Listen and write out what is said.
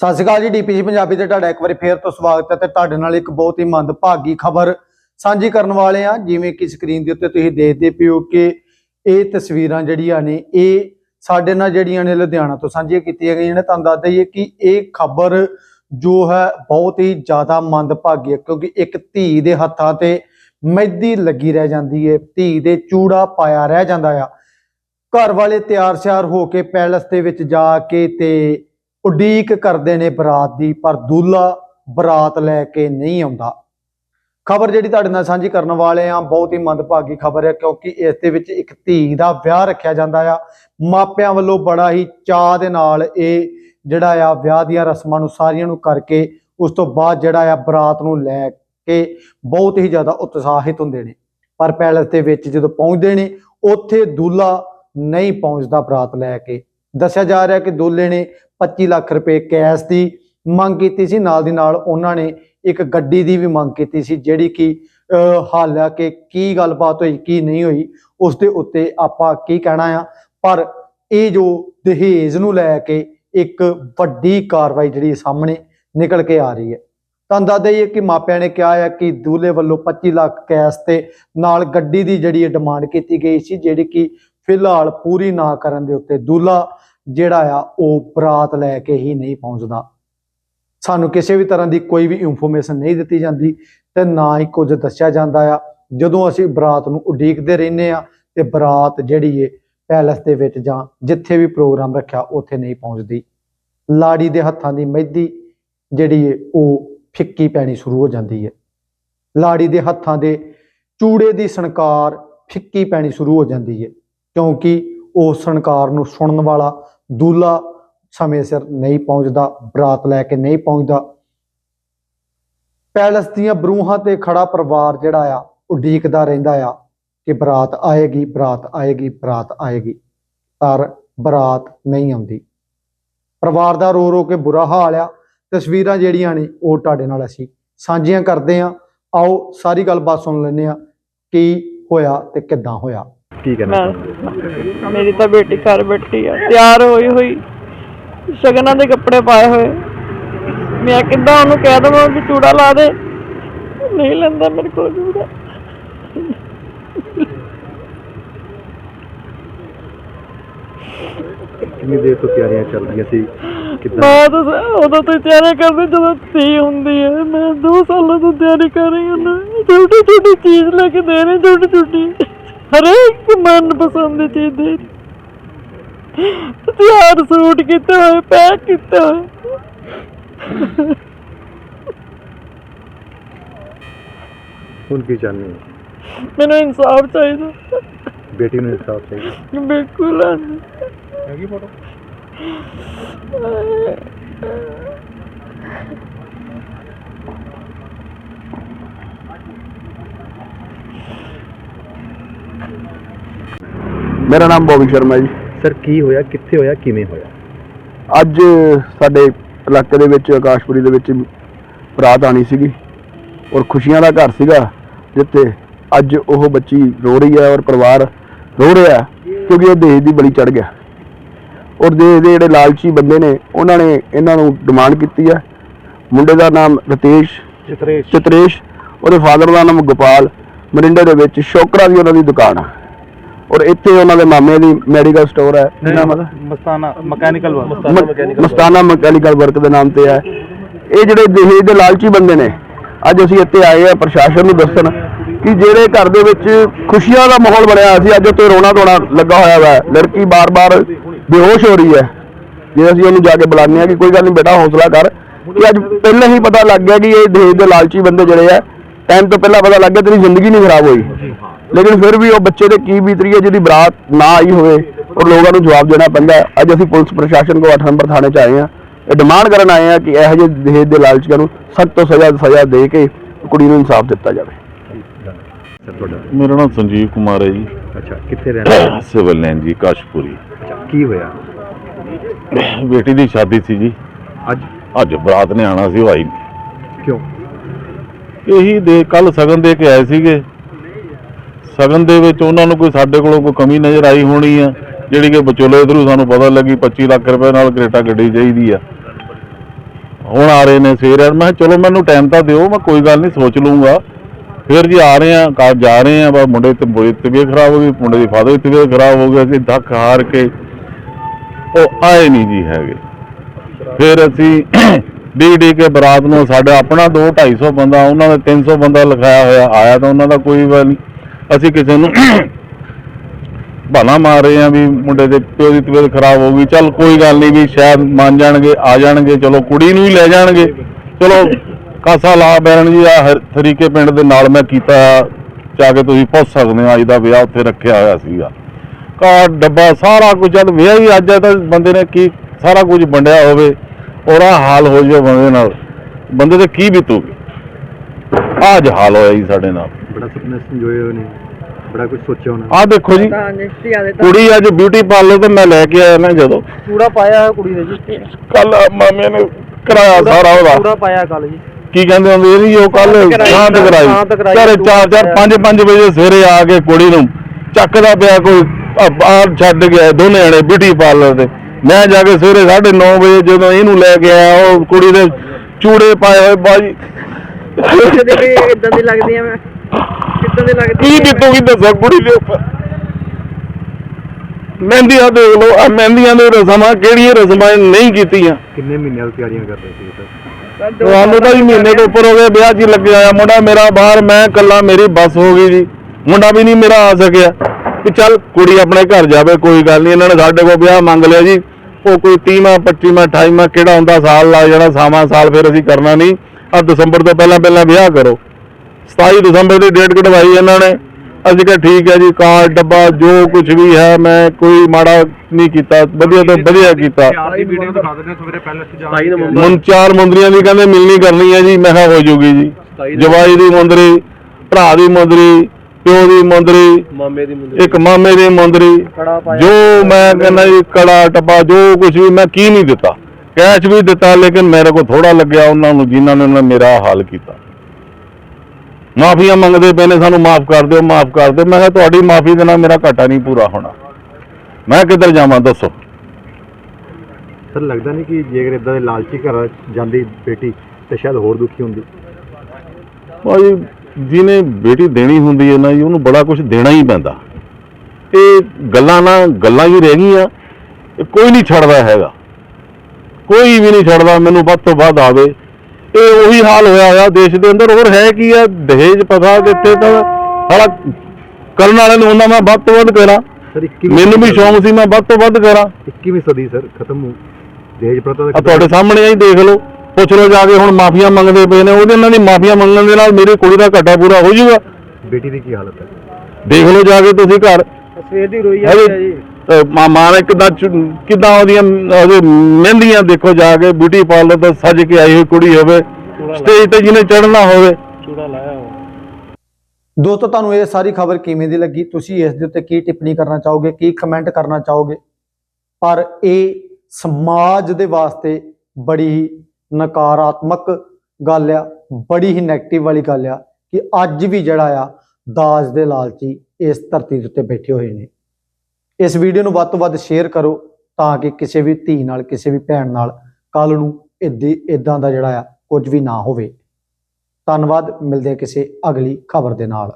ਸਤਿ ਸ਼੍ਰੀ ਅਕਾਲ ਜੀ ਡੀਪੀਜੀ ਪੰਜਾਬੀ ਤੇ ਤੁਹਾਡਾ ਇੱਕ ਵਾਰੀ ਫੇਰ ਤੋਂ ਸਵਾਗਤ ਹੈ ਤੇ ਤੁਹਾਡੇ ਨਾਲ ਇੱਕ ਬਹੁਤ ਹੀ ਮੰਦਭਾਗੀ ਖਬਰ ਸਾਂਝੀ ਕਰਨ ਵਾਲੇ ਆ ਜਿਵੇਂ ਕਿ ਸਕਰੀਨ ਦੇ ਉੱਤੇ ਤੁਸੀਂ ਦੇਖਦੇ ਪਿਓ ਕਿ ਇਹ ਤਸਵੀਰਾਂ ਜਿਹੜੀਆਂ ਨੇ, ਇਹ ਸਾਡੇ ਨਾਲ ਜਿਹੜੀਆਂ ਨੇ ਲੁਧਿਆਣਾ ਤੋਂ ਸਾਂਝੀਆਂ ਕੀਤੀਆਂ ਗਈਆਂ ਨੇ। ਤੁਹਾਨੂੰ ਦੱਸ ਦਈਏ ਕਿ ਇਹ ਖਬਰ ਜੋ ਹੈ ਬਹੁਤ ਹੀ ਜ਼ਿਆਦਾ ਮੰਦਭਾਗੀ ਹੈ, ਕਿਉਂਕਿ ਇੱਕ ਧੀ ਦੇ ਹੱਥਾਂ ਤੇ ਮਹਿੰਦੀ ਲੱਗੀ ਰਹਿ ਜਾਂਦੀ ਹੈ, ਧੀ ਦੇ ਚੂੜਾ ਪਾਇਆ ਰਹਿ ਜਾਂਦਾ ਆ। ਘਰ ਵਾਲੇ ਤਿਆਰ ਸ਼ਿਆਰ ਹੋ ਕੇ ਪੈਲਸ ਦੇ ਵਿੱਚ ਜਾ ਕੇ ਤੇ ਉਡੀਕ ਕਰਦੇ ਨੇ ਬਰਾਤ ਦੀ, ਪਰ ਦੂਲਾ ਬਰਾਤ ਲੈ ਕੇ ਨਹੀਂ ਆਉਂਦਾ। ਖਬਰ ਜਿਹੜੀ ਤੁਹਾਡੇ ਨਾਲ ਸਾਂਝੀ ਕਰਨ ਵਾਲੇ ਆ, ਬਹੁਤ ਹੀ ਮੰਦਭਾਗੀ ਖਬਰ ਹੈ, ਕਿਉਂਕਿ ਇਸ ਦੇ ਵਿੱਚ ਇੱਕ ਧੀ ਦਾ ਵਿਆਹ ਰੱਖਿਆ ਜਾਂਦਾ ਆ। ਮਾਪਿਆਂ ਵੱਲੋਂ ਬੜਾ ਹੀ ਚਾਅ ਦੇ ਨਾਲ ਇਹ ਜਿਹੜਾ ਆ, ਵਿਆਹ ਦੀਆਂ ਰਸਮਾਂ ਨੂੰ ਸਾਰੀਆਂ ਨੂੰ ਕਰਕੇ ਉਸ ਤੋਂ ਬਾਅਦ ਜਿਹੜਾ ਆ, ਬਰਾਤ ਨੂੰ ਲੈ ਕੇ ਬਹੁਤ ਹੀ ਜ਼ਿਆਦਾ ਉਤਸ਼ਾਹਿਤ ਹੁੰਦੇ ਨੇ। ਪਰ ਪੈਲਸ ਦੇ ਵਿੱਚ ਜਦੋਂ ਪਹੁੰਚਦੇ ਨੇ, ਉੱਥੇ ਦੂਲਾ ਨਹੀਂ ਪਹੁੰਚਦਾ ਬਰਾਤ ਲੈ ਕੇ। ਦੱਸਿਆ ਜਾ ਰਿਹਾ ਕਿ ਦੁੱਲੇ ਨੇ 25 ਲੱਖ ਰੁਪਏ ਕੈਸ਼ ਦੀ ਮੰਗ ਕੀਤੀ ਸੀ। ਨਾਲ ਦੀ ਨਾਲ ਉਹਨਾਂ ਨੇ ਇੱਕ ਗੱਡੀ ਦੀ ਵੀ ਮੰਗ ਕੀਤੀ ਸੀ, ਜਿਹੜੀ ਕਿ ਹਾਲਾਂਕਿ ਕੀ ਗੱਲਬਾਤ ਹੋਈ, ਕੀ ਨਹੀਂ ਹੋਈ, ਉਸ ਦੇ ਉੱਤੇ ਆਪਾਂ ਕੀ ਕਹਿਣਾ ਆ। ਪਰ ਇਹ ਜੋ ਦਹੇਜ ਨੂੰ ਲੈ ਕੇ ਇੱਕ ਵੱਡੀ ਕਾਰਵਾਈ ਜਿਹੜੀ ਸਾਹਮਣੇ ਨਿਕਲ ਕੇ ਆ ਰਹੀ ਹੈ। ਤੁਹਾਨੂੰ ਦੱਸ ਦਈਏ ਕਿ ਮਾਪਿਆਂ ਨੇ ਕਿਹਾ ਹੈ ਕਿ ਦੂਲੇ ਵੱਲੋਂ 25 ਲੱਖ ਕੈਸ਼ ਤੇ ਨਾਲ ਗੱਡੀ ਦੀ ਜਿਹੜੀ ਇਹ ਡਿਮਾਂਡ ਕੀਤੀ ਗਈ ਸੀ, ਜਿਹੜੀ ਕਿ ਫਿਲਹਾਲ ਪੂਰੀ ਨਾ ਕਰਨ ਦੇ ਉੱਤੇ ਦੂਲਾ ਜਿਹੜਾ ਆ, ਉਹ ਬਰਾਤ ਲੈ ਕੇ ਹੀ ਨਹੀਂ ਪਹੁੰਚਦਾ। ਸਾਨੂੰ ਕਿਸੇ ਵੀ ਤਰ੍ਹਾਂ ਦੀ ਕੋਈ ਵੀ ਇਨਫੋਰਮੇਸ਼ਨ ਨਹੀਂ ਦਿੱਤੀ ਜਾਂਦੀ ਤੇ ਨਾ ਹੀ ਕੁਝ ਦੱਸਿਆ ਜਾਂਦਾ ਆ। ਜਦੋਂ ਅਸੀਂ ਬਰਾਤ ਨੂੰ ਉਡੀਕਦੇ ਰਹਿੰਦੇ ਆ ਤੇ ਬਰਾਤ ਜਿਹੜੀ ਏ, ਪੈਲਸ ਦੇ ਵਿੱਚ ਜਾਂ ਜਿੱਥੇ ਵੀ ਪ੍ਰੋਗਰਾਮ ਰੱਖਿਆ, ਉੱਥੇ ਨਹੀਂ ਪਹੁੰਚਦੀ। ਲਾੜੀ ਦੇ ਹੱਥਾਂ ਦੀ ਮਹਿੰਦੀ ਜਿਹੜੀ ਏ, ਉਹ ਫਿੱਕੀ ਪੈਣੀ ਸ਼ੁਰੂ ਹੋ ਜਾਂਦੀ ਹੈ ਲਾੜੀ ਦੇ ਹੱਥਾਂ ਦੇ ਚੂੜੇ ਦੀ ਸਣਕਾਰ ਫਿੱਕੀ ਪੈਣੀ ਸ਼ੁਰੂ ਹੋ ਜਾਂਦੀ ਹੈ ਕਿਉਂਕਿ ਉਹ ਸਣਕਾਰ ਨੂੰ ਸੁਣਨ ਵਾਲਾ ਦੂਲਾ ਸਮੇਂ ਸਿਰ ਨਹੀਂ ਪਹੁੰਚਦਾ, ਬਰਾਤ ਲੈ ਕੇ ਨਹੀਂ ਪਹੁੰਚਦਾ। ਪੈਲਸ ਦੀਆਂ ਬਰੂਹਾਂ ਤੇ ਖੜਾ ਪਰਿਵਾਰ ਜਿਹੜਾ ਆ ਉਡੀਕਦਾ ਰਹਿੰਦਾ ਆ ਕਿ ਬਰਾਤ ਆਏਗੀ ਬਰਾਤ ਆਏਗੀ ਬਰਾਤ ਆਏਗੀ, ਪਰ ਬਰਾਤ ਨਹੀਂ ਆਉਂਦੀ। ਪਰਿਵਾਰ ਦਾ ਰੋ ਰੋ ਕੇ ਬੁਰਾ ਹਾਲ ਆ। ਤਸਵੀਰਾਂ ਜਿਹੜੀਆਂ ਨੇ, ਉਹ ਤੁਹਾਡੇ ਨਾਲ ਅਸੀਂ ਸਾਂਝੀਆਂ ਕਰਦੇ ਆ ਆਓ, ਸਾਰੀ ਗੱਲਬਾਤ ਸੁਣ ਲੈਂਦੇ ਆ ਕੀ ਹੋਇਆ ਤੇ ਕਿੱਦਾਂ ਹੋਇਆ। ਕੀ ਕਹਿਣਾ ਮੈਂ ਮੇਰੀ ਤਾਂ ਬੇਟੀ ਘਰ ਬੈਠੀ ਆ ਤਿਆਰ ਹੋਈ ਹੋਈ। ਸ਼ਗਨਾਂ ਦੇ ਕੱਪੜੇ ਪਾਏ ਹੋਏ। ਮੈਂ ਕਿੱਦਾਂ ਉਹਨੂੰ ਕਹਿ ਦਵਾਂ ਕਿ ਚੂੜਾ ਲਾ ਦੇ। ਨਹੀਂ ਲੈਂਦਾ ਮੇਰੇ ਕੋਲ ਚੂੜਾ। ਕਿੰਨੀ ਦੇਰ ਤੋਂ ਤਿਆਰੀਆਂ ਚੱਲ ਰਹੀਆਂ ਸੀ? ਕਿੱਦਾਂ? ਮੈਂ ਤਾਂ ਉਦੋਂ ਤੋਂ ਤਿਆਰੀ ਕਰਦੀ ਜਦੋਂ ਧੀ ਹੁੰਦੀ ਹੈ। ਮੈਂ 2 ਸਾਲਾਂ ਤੋਂ ਤਿਆਰੀ ਕਰ ਰਹੀ ਹਾਂ ਛੋਟੀ ਛੋਟੀ ਚੀਜ਼ ਲੈ ਕੇ ਦੇ ਰਹੇ ਛੋਟੀ ਛੋਟੀ ਹਰੇਕ ਮਨ ਪਸੰਦ ਦੀ ਚੀਜ਼ ਦੇ। ਤਿਆਰ ਸੂਟ ਕੀਤੇ ਹੋਏ ਪੈਕ ਕੀਤੇ ਹੁਣ ਕੀ ਚਾਹੁੰਦੇ ਹੋ? ਮੈਨੂੰ ਇਨਸਾਫ ਚਾਹੀਦਾ। ਬੇਟੀ ਨੂੰ ਇਨਸਾਫ ਚਾਹੀਦਾ। ਬਿਲਕੁਲ ਹੈਗੀ ਫੋਟੋ ਮੇਰਾ ਨਾਮ ਬੋਬੀ ਸ਼ਰਮਾ ਜੀ। ਸਰ ਕੀ ਹੋਇਆ? ਕਿੱਥੇ ਹੋਇਆ? ਕਿਵੇਂ ਹੋਇਆ? ਅੱਜ ਸਾਡੇ ਇਲਾਕੇ ਦੇ ਵਿੱਚ ਆਕਾਸ਼ਪੁਰੀ ਦੇ ਵਿੱਚ ਬਰਾਤ ਆਣੀ ਸੀਗੀ ਔਰ ਖੁਸ਼ੀਆਂ ਦਾ ਘਰ ਸੀਗਾ ਜਿੱਥੇ ਅੱਜ ਉਹ ਬੱਚੀ ਰੋ ਰਹੀ ਹੈ ਔਰ ਪਰਿਵਾਰ ਰੋ ਰਿਹਾ ਕਿਉਂਕਿ ਉਹ ਦੇਸ਼ ਦੀ ਬਲੀ ਚੜ ਗਿਆ। ਔਰ ਦੇਸ਼ ਦੇ ਜਿਹੜੇ ਲਾਲਚੀ ਬੰਦੇ ਨੇ ਉਹਨਾਂ ਨੇ ਇਹਨਾਂ ਨੂੰ ਡਿਮਾਂਡ ਕੀਤੀ ਹੈ। ਮੁੰਡੇ ਦਾ ਨਾਮ ਰਤੇਸ਼ ਚਿਤਰੇਸ਼। ਚਿਤਰੇਸ਼ ਉਹਦੇ ਫਾਦਰ ਦਾ ਨਾਮ ਗੋਪਾਲ ਮਰਿੰਡੇ ਦੇ ਵਿੱਚ ਸ਼ੋਕਰਾ ਦੀ ਉਹਨਾਂ ਦੀ ਦੁਕਾਨ ਆ। ਔਰ ਇੱਥੇ ਉਹਨਾਂ ਦੇ ਮਾਮੇ ਦੀ ਮੈਡੀਕਲ ਸਟੋਰ ਹੈ। ਕੀ ਨਾਮ ਹੈ ਮਸਤਾਨਾ ਮਕੈਨੀਕਲ ਮ- ਮਸਤਾਨਾ ਮਕੈਨੀਕਲ ਵਰਕ ਦੇ ਨਾਮ ਤੇ ਹੈ। ਇਹ ਜਿਹੜੇ ਦਹੇਜ ਦੇ ਲਾਲਚੀ ਬੰਦੇ ਨੇ ਅੱਜ ਅਸੀਂ ਇੱਥੇ ਆਏ ਆ ਪ੍ਰਸ਼ਾਸਨ ਨੂੰ ਦੱਸਣ ਕਿ ਜਿਹੜੇ ਘਰ ਦੇ ਵਿੱਚ ਖੁਸ਼ੀਆਂ ਦਾ ਮਾਹੌਲ ਬਣਿਆ ਹੋਇਆ ਸੀ ਅੱਜ ਉੱਥੇ ਰੋਣਾ ਧੋਣਾ ਲੱਗਾ ਹੋਇਆ ਵਾ। ਲੜਕੀ ਬਾਰ-ਬਾਰ ਬੇਹੋਸ਼ ਹੋ ਰਹੀ ਹੈ। ਜੇ ਅਸੀਂ ਉਹਨੂੰ ਜਾ ਕੇ ਬੁਲਾਉਂਦੇ ਆ ਕਿ ਕੋਈ ਗੱਲ ਨਹੀਂ ਬੇਟਾ ਹੌਸਲਾ ਕਰ। ਕਿ ਅੱਜ ਪਹਿਲਾਂ ਹੀ ਪਤਾ ਲੱਗ ਗਿਆ ਕਿ ਇਹ ਦਹੇਜ ਦੇ ਲਾਲਚੀ ਬੰਦੇ ਜਿਹੜੇ ਆ ਟਾਈਮ ਤੋਂ ਪਹਿਲਾਂ ਪਤਾ ਲੱਗ ਗਿਆ ਤੇਰੀ ਜ਼ਿੰਦਗੀ ਨਹੀਂ ਖਰਾਬ ਹੋਈ। ਲੇਕਿਨ ਫਿਰ ਵੀ ਉਹ ਬੱਚੇ ਦੇ ਕੀ ਬੀਤ ਰਹੀ ਹੈ ਜਿਹਦੀ ਬਰਾਤ ਨਾ ਆਈ ਹੋਵੇ ਔਰ ਲੋਕਾਂ ਨੂੰ ਜਵਾਬ ਦੇਣਾ ਪੈਂਦਾ। ਅੱਜ ਅਸੀਂ ਪੁਲਿਸ ਪ੍ਰਸ਼ਾਸਨ ਕੋ 8 ਨੰਬਰ ਥਾਣੇ 'ਚ ਆਏ ਹਾਂ। ਇਹ ਡਿਮਾਂਡ ਕਰਨ ਆਏ ਹਾਂ ਕਿ ਇਹੋ ਜਿਹੇ ਦਹੇਜ ਦੇ ਲਾਲਚੀਆਂ ਨੂੰ ਸਖਤ ਤੋਂ ਸਜ਼ਾ ਸਜ਼ਾ ਦੇ ਕੇ ਕੁੜੀ ਨੂੰ ਇਨਸਾਫ ਦਿੱਤਾ ਜਾਵੇ। ਸਰ ਤੁਹਾਡਾ ਮੇਰਾ ਨਾਮ ਸੰਜੀਵ ਕੁਮਾਰ ਹੈ ਜੀ। ਅੱਛਾ ਕਿੱਥੇ ਰਹਿਣਾ ਸਿਵਲ ਲਾਈਨ ਜੀ ਕਾਸ਼ਪੁਰੀ। ਅੱਛਾ ਕੀ ਹੋਇਆ? ਬੇਟੀ ਦੀ ਸ਼ਾਦੀ ਸੀ ਜੀ। ਅੱਜ? ਅੱਜ ਬਰਾਤ ਨੇ ਆਣਾ ਸੀ ਉਹ ਆਈ ਨਹੀਂ ਕਿਉਂ? ਇਹੀ ਦੇ ਕੱਲ ਸਗਨ ਦੇ ਕੇ ਆਏ ਸੀਗੇ। ਸਗਨ ਦੇ ਵਿੱਚ ਉਹਨਾਂ ਨੂੰ ਕੋਈ ਸਾਡੇ ਕੋਲੋਂ ਕੋਈ ਕਮੀ ਨਜ਼ਰ ਆਈ ਹੋਣੀ ਆ, ਜਿਹੜੀ ਕਿ ਵਿਚੋਲੇ ਥਰੂ ਸਾਨੂੰ ਪਤਾ ਲੱਗੀ 25 ਲੱਖ ਰੁਪਏ ਨਾਲ ਕਰੇਟਾ ਗੱਡੀ ਚਾਹੀਦੀ ਆ। ਹੁਣ ਆ ਰਹੇ ਨੇ ਸਵੇਰੇ ਮੈਂ ਕਿਹਾ ਚਲੋ ਮੈਨੂੰ ਟਾਈਮ ਤਾਂ ਦਿਓ, ਮੈਂ ਕੋਈ ਗੱਲ ਨਹੀਂ, ਸੋਚ ਲੂੰਗਾ ਫਿਰ ਜੀ ਆ ਰਹੇ ਆ, ਘਰ ਜਾ ਰਹੇ ਆ, ਬਸ ਮੁੰਡੇ ਤੇ ਬੜੀ ਤਬੀਅਤ ਖਰਾਬ ਹੋ ਗਈ, ਮੁੰਡੇ ਦੀ ਫਾਦਰ ਦੀ ਤਬੀਅਤ ਖਰਾਬ ਹੋ ਗਈ, ਅਸੀਂ ਥੱਕ ਹਾਰ ਕੇ ਉਹ ਆਏ ਨਹੀਂ ਜੀ ਹੈਗੇ। ਫਿਰ ਅਸੀਂ ਡੀ ਡੀ ਕੇ ਬਰਾਤ ਨੂੰ ਸਾਡਾ ਆਪਣਾ 2 250 ਬੰਦਾ, ਉਹਨਾਂ ਦਾ 300 ਬੰਦਾ ਲਿਖਾਇਆ ਹੋਇਆ, ਆਇਆ ਤਾਂ ਉਹਨਾਂ ਦਾ ਕੋਈ ਨਹੀਂ। ਅਸੀਂ ਕਿਸੇ ਨੂੰ ਭਾਲਾ ਮਾਰ ਰਹੇ ਆ ਵੀ ਮੁੰਡੇ ਦੇ ਪਿਓ ਦੀ ਤਬੀਅਤ ਖਰਾਬ ਹੋ ਗਈ। ਚੱਲ ਕੋਈ ਗੱਲ ਨਹੀਂ ਵੀ ਸ਼ਾਇਦ ਮੰਨ ਜਾਣਗੇ, ਆ ਜਾਣਗੇ, ਚਲੋ ਕੁੜੀ ਨੂੰ ਹੀ ਲੈ ਜਾਣਗੇ। ਚਲੋ ਕਾਸਾ ਲਾ ਬੈਰਨ ਜੀ, ਆ ਤਰੀਕੇ ਪਿੰਡ ਦੇ ਨਾਲ ਮੈਂ ਕੀਤਾ ਜਾ ਕੇ ਤੁਸੀਂ ਪੁੱਛ ਸਕਦੇ ਹੋ, ਅੱਜ ਦਾ ਵਿਆਹ ਉੱਥੇ ਰੱਖਿਆ ਹੋਇਆ ਸੀਗਾ। ਕਾਰ ਡੱਬਾ ਸਾਰਾ ਕੁਝ ਜਦ ਵਿਆਹ ਹੀ ਅੱਜ ਹੈ ਤਾਂ ਬੰਦੇ ਨੇ ਕੀ ਸਾਰਾ ਕੁਝ ਵੰਡਿਆ ਹੋਵੇ ਔਰ ਆਹ ਹਾਲ ਹੋ ਜਾਵੇ ਬੰਦੇ ਨਾਲ। ਬੰਦੇ ਤੇ ਕੀ ਬੀਤੂਗੀ? ਆਹ ਅੱਜ ਹਾਲ ਹੋਇਆ ਜੀ ਸਾਡੇ ਨਾਲ। ਬੜਾ ਸੁਪਨਾ ਸੰਜੋਏ ਹੋਏ ਨੇ। ਬੜਾ ਕੁਝ ਸੋਚਿਆ ਹੋਣਾ। ਆਹ ਦੇਖੋ ਜੀ ਤਾਂ ਨਿਸ਼ਚਿਆ ਦੇ ਕੁੜੀ ਅੱਜ ਬਿਊਟੀ ਪਾਰਲਰ ਤੇ ਮੈਂ ਲੈ ਕੇ ਆਇਆ ਨਾ ਜਦੋਂ। ਚੂੜਾ ਪਾਇਆ ਕੁੜੀ ਨੇ ਜੀ। ਕੱਲ ਮਾਮੇ ਨੇ ਕਰਾਇਆ ਸਾਰਾ ਉਹਦਾ। ਪਾਇਆ ਕੱਲ ਜੀ। ਕੀ ਕਹਿੰਦੇ ਹੁੰਦੇ ਇਹ ਨਹੀਂ ਉਹ ਕੱਲ ਸ਼ਾਂਤ ਕਰਾਈ ਸ਼ਾਂਤ ਕਰਾਈ, ਘਰੇ 4 4 5 5 ਵਜੇ ਸਵੇਰੇ ਆ ਕੇ ਕੁੜੀ ਨੂੰ ਚੱਕਦਾ ਪਿਆ ਕੋਈ ਆ- ਬਾਹਰ ਛੱਡ ਗਿਆ ਦੋਨੇ ਜਣੇ ਬਿਊਟੀ ਪਾਰਲਰ ਤੇ। ਮੈਂ ਜਾ ਕੇ ਸਵੇਰੇ 9:30 ਵਜੇ ਜਦੋਂ ਇਹਨੂੰ ਲੈ ਕੇ ਆਇਆ ਉਹ ਕੁੜੀ ਦੇ ਚੂੜੇ ਪਾਏ ਹੋਏ ਬਾਜੀ ਵੀ ਇਦਾਂ ਦੀ ਲੱਗਦੀ ਆ ਮੈਂ। ਕਿੱਦਾਂ ਦੀ ਲੱਗਦੀ ਕੀ ਬੀਤੂਗੀ ਦੱਸੋ ਕੁੜੀ ਦੇ ਉੱਪਰ? ਮਹਿੰਦੀਆਂ ਆ ਮਹਿੰਦੀਆਂ ਦੇ ਰਸਮਾਂ ਕਿਹੜੀਆਂ ਰਸਮਾਂ ਇਹ ਨਹੀਂ ਕੀਤੀਆਂ? ਕਿੰਨੇ ਮਹੀਨਿਆਂ ਤੋਂ ਤਿਆਰੀਆਂ ਕਰ ਰਹੇ ਸੀ ਸਰ ਤੁਹਾਨੂੰ ਤਾਂ ਜੀ ਮਹੀਨੇ ਤੋਂ ਉੱਪਰ ਹੋ ਗਏ ਵਿਆਹ ਹੀ ਲੱਗਿਆ ਆ ਮੁੰਡਾ ਮੇਰਾ ਬਾਹਰ ਮੈਂ ਕੱਲਾ ਮੇਰੀ ਬੱਸ ਹੋ ਗਈ ਜੀ। ਮੁੰਡਾ ਵੀ ਨਹੀਂ ਮੇਰਾ ਆ ਸਕਿਆ। ਕਿ ਚੱਲ ਕੁੜੀ ਆਪਣੇ ਘਰ ਜਾਵੇ ਕੋਈ ਗੱਲ ਨਹੀਂ ਇਹਨਾਂ ਨੇ ਸਾਡੇ ਕੋਲ ਵਿਆਹ ਮੰਗ ਲਿਆ ਜੀ। ਉਹ ਕੋਈ 30ਵਾਂ 25ਵਾਂ 28ਵਾਂ ਕਿਹੜਾ ਹੁੰਦਾ ਸਾਲ ਲੱਗ ਜਾਣਾ ਸਾਵਾਂ ਸਾਲ ਫਿਰ ਅਸੀਂ ਕਰਨਾ ਨਹੀਂ। ਆ ਦਸੰਬਰ ਤੋਂ ਪਹਿਲਾਂ ਪਹਿਲਾਂ ਵਿਆਹ ਕਰੋ। 27 ਦਸੰਬਰ ਦੀ ਡੇਟ ਕਢਵਾਈ ਇਹਨਾਂ ਨੇ। ਅਸੀਂ ਕਿਹਾ ਠੀਕ ਹੈ ਜੀ ਕਾਰ ਡੱਬਾ ਜੋ ਕੁਝ ਵੀ ਹੈ ਮੈਂ ਕੋਈ ਮਾੜਾ ਨਹੀਂ ਕੀਤਾ ਵਧੀਆ ਤੋਂ ਵਧੀਆ ਕੀਤਾ। ਮੁੰ ਚਾਰ ਮੁੰਦਰੀਆਂ ਦੀ ਕਹਿੰਦੇ ਮਿਲਣੀ ਕਰਨੀ ਹੈ ਜੀ ਮੈਂ ਕਿਹਾ ਹੋ ਜੂਗੀ ਜੀ। ਜਵਾਈ ਦੀ ਮੁੰਦਰੀ ਭਰਾ ਦੀ ਮੁੰਦਰੀ ਪਿਓ ਦੀ ਮੁੰਦਰੀ ਮਾਮੇ ਦੀ ਇੱਕ ਮਾਮੇ ਦੀ ਮੁੰਦਰੀ। ਜੋ ਮੈਂ ਕਹਿੰਦਾ ਜੀ ਕੜਾ ਟੱਪਾ ਜੋ ਕੁਝ ਵੀ ਮੈਂ ਕੀ ਨਹੀਂ ਦਿੱਤਾ। ਕੈਸ਼ ਵੀ ਦਿੱਤਾ ਲੇਕਿਨ ਮੇਰੇ ਕੋਲ ਥੋੜਾ ਲੱਗਿਆ ਉਹਨਾਂ ਨੂੰ ਜਿਨ੍ਹਾਂ ਨੇ ਉਹਨਾਂ ਮੇਰਾ ਹਾਲ ਕੀਤਾ। ਮਾਫੀਆਂ ਮੰਗਦੇ ਪਏ ਨੇ ਸਾਨੂੰ ਮਾਫ ਕਰ ਦਿਓ ਮਾਫ ਕਰ ਦਿਓ। ਮੈਂ ਕਿਹਾ ਤੁਹਾਡੀ ਮਾਫੀ ਦੇ ਨਾਲ ਮੇਰਾ ਘਾਟਾ ਨਹੀਂ ਪੂਰਾ ਹੋਣਾ। ਮੈਂ ਕਿੱਧਰ ਜਾਵਾਂ ਦੱਸੋ। ਸਰ ਲੱਗਦਾ ਨਹੀਂ ਕਿ ਜੇਕਰ ਇਦਾਂ ਦੇ ਲਾਲਚੀ ਘਰ ਜਾਂਦੀ ਬੇਟੀ ਤੇ ਸ਼ਾਇਦ ਹੋਰ ਦੁਖੀ ਹੁੰਦੀ। ਭਾਜੀ ਜਿਹਨੇ ਬੇਟੀ ਦੇਣੀ ਹੁੰਦੀ ਹੈ ਨਾ ਜੀ ਉਹਨੂੰ ਬੜਾ ਕੁਝ ਦੇਣਾ ਹੀ ਪੈਂਦਾ। ਇਹ ਗੱਲਾਂ ਨਾ ਗੱਲਾਂ ਹੀ ਰਹਿ ਗਈਆਂ। ਕੋਈ ਨਹੀਂ ਛੱਡਦਾ ਹੈਗਾ। ਕੋਈ ਵੀ ਨਹੀਂ ਛੱਡਦਾ ਮੈਨੂੰ ਵੱਧ ਤੋਂ ਵੱਧ ਆਵੇ। ਇਹ ਉਹੀ ਹਾਲ ਹੋਇਆ ਹੋਇਆ ਦੇਸ਼ ਦੇ ਅੰਦਰ। ਹੋਰ ਹੈ ਕੀ ਆ? ਦਹੇਜ ਪਤਾ ਦਿੱਤੇ ਤਾਂ ਸਾਲਾ ਕਰਨ ਵਾਲੇ ਨੂੰ ਹੁੰਦਾ ਮੈਂ ਵੱਧ ਤੋਂ ਵੱਧ ਕਰਾਂ। ਸਰ 21 ਮੈਨੂੰ ਵੀ ਸ਼ੌਂਕ ਸੀ ਮੈਂ ਵੱਧ ਤੋਂ ਵੱਧ ਕਰਾਂ। 21ਵੀਂ ਸਦੀ ਸਰ ਖਤਮ ਹੋ ਦਹੇਜ ਪ੍ਰਥਾ ਦਾ ਆ ਤੁਹਾਡੇ ਸਾਹਮਣੇ ਆਈ ਦੇਖ ਲਓ। ਪੁੱਛ ਲਓ ਜਾ ਕੇ ਹੁਣ ਮਾਫੀਆਂ ਮੰਗਦੇ ਪਏ ਨੇ ਉਹਦੇ ਨਾਲ ਦੀ ਮਾਫੀਆਂ ਮੰਗਣ ਦੇ ਨਾਲ ਮੇਰੀ ਕੁੜੀ ਦਾ ਘਾਟਾ ਪੂਰਾ ਹੋ ਜਾਊਗਾ। ਬੇਟੀ ਦੀ ਕੀ ਹਾਲਤ ਹੈ? ਦੇਖ ਲਓ ਜਾ ਕੇ ਤੁਸੀਂ ਘਰ। ਸਵੇਰ ਦੀ ਰੋਈ ਆ ਜੀ। ਮਾਂ ਮਾਂ ਨੇ ਕਿਦਾਂ ਕਿਦਾਂ ਉਹਦੀਆਂ ਉਹਦੇ ਮਹਿੰਦੀਆਂ ਦੇਖੋ ਜਾ ਕੇ ਬਿਊਟੀ ਪਾਰਲਰ ਤੋਂ ਸੱਜ ਕੇ ਆਈ ਹੋਈ ਕੁੜੀ ਹੋਵੇ ਸਟੇਜ ਤੇ ਜਿਹਨੇ ਚੜ੍ਹਨਾ ਹੋਵੇ। ਦੋਸਤੋ ਤੁਹਾਨੂੰ ਇਹ ਸਾਰੀ ਖਬਰ ਕਿਵੇਂ ਦੀ ਲੱਗੀ? ਤੁਸੀਂ ਇਸ ਦੇ ਉੱਤੇ ਕੀ ਟਿੱਪਣੀ ਕਰਨਾ ਚਾਹੋਗੇ? ਕੀ ਕਮੈਂਟ ਕਰਨਾ ਚਾਹੋਗੇ? ਪਰ ਇਹ ਸਮਾਜ ਦੇ ਵਾਸਤੇ ਬੜੀ ਹੀ ਨਕਾਰਾਤਮਕ ਗੱਲ ਆ ਬੜੀ ਹੀ ਨੈਗੇਟਿਵ ਵਾਲੀ ਗੱਲ ਆ ਕਿ ਅੱਜ ਵੀ ਜਿਹੜਾ ਆ ਦਾਜ ਦੇ ਲਾਲਚੀ ਇਸ ਧਰਤੀ ਦੇ ਉੱਤੇ ਬੈਠੇ ਹੋਏ ਨੇ। ਇਸ ਵੀਡੀਓ ਨੂੰ ਵੱਧ ਤੋਂ ਵੱਧ ਸ਼ੇਅਰ ਕਰੋ ਤਾਂ ਕਿ ਕਿਸੇ ਵੀ ਧੀ ਨਾਲ, ਕਿਸੇ ਵੀ ਭੈਣ ਨਾਲ ਕੱਲ ਨੂੰ ਇਦਾਂ ਇਦਾਂ ਦਾ ਜਿਹੜਾ ਆ ਕੁਝ ਵੀ ਨਾ ਹੋਵੇ। ਧੰਨਵਾਦ, ਮਿਲਦੇ ਹਾਂ ਕਿਸੇ ਅਗਲੀ ਖਬਰ ਦੇ ਨਾਲ।